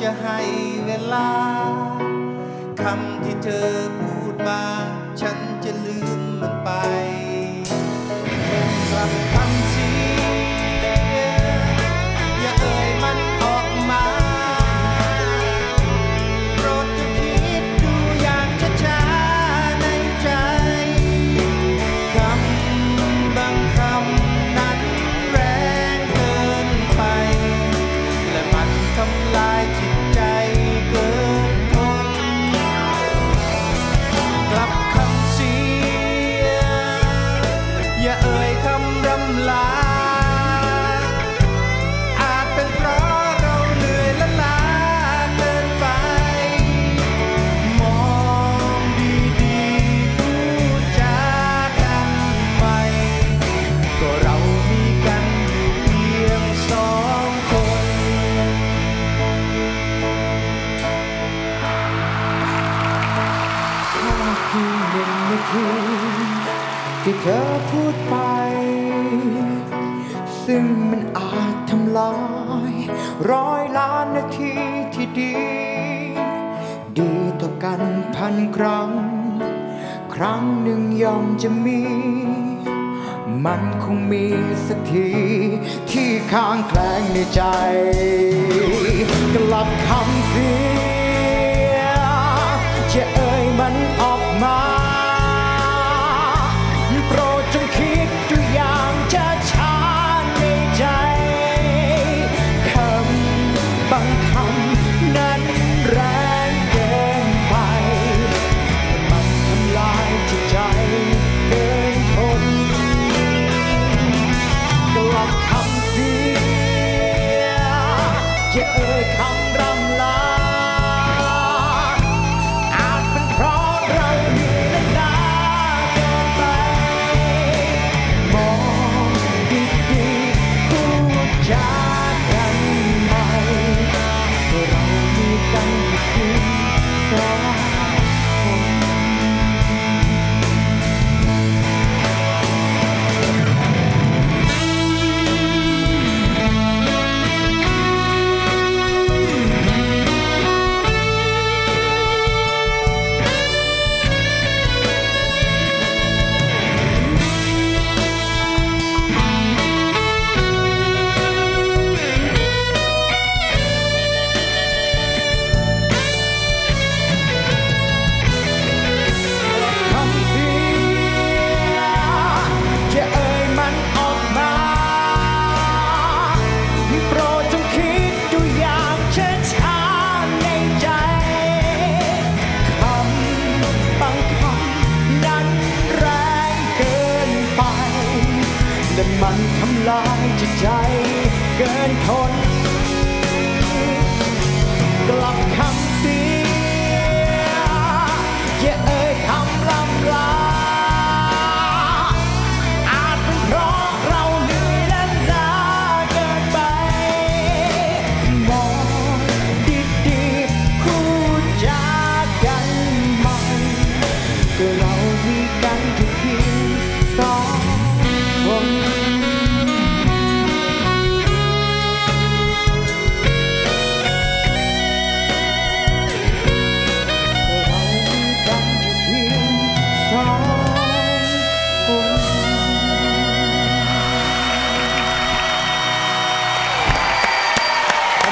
จะให้เวลาคำที่เธอพูดมา ฉันจะลืมมันไปกลับ ที่เธอพูดไป ซึ่งมันอาจทำลาย ร้อยล้านนาทีที่ดี ดีต่อกันพันครั้ง ครั้งหนึ่งยอมจะมี มันคงมีสักที ที่ค้างแคลงในใจ กลับคำเสีย มันทำลายจิตใจเกินทนกลับคำตี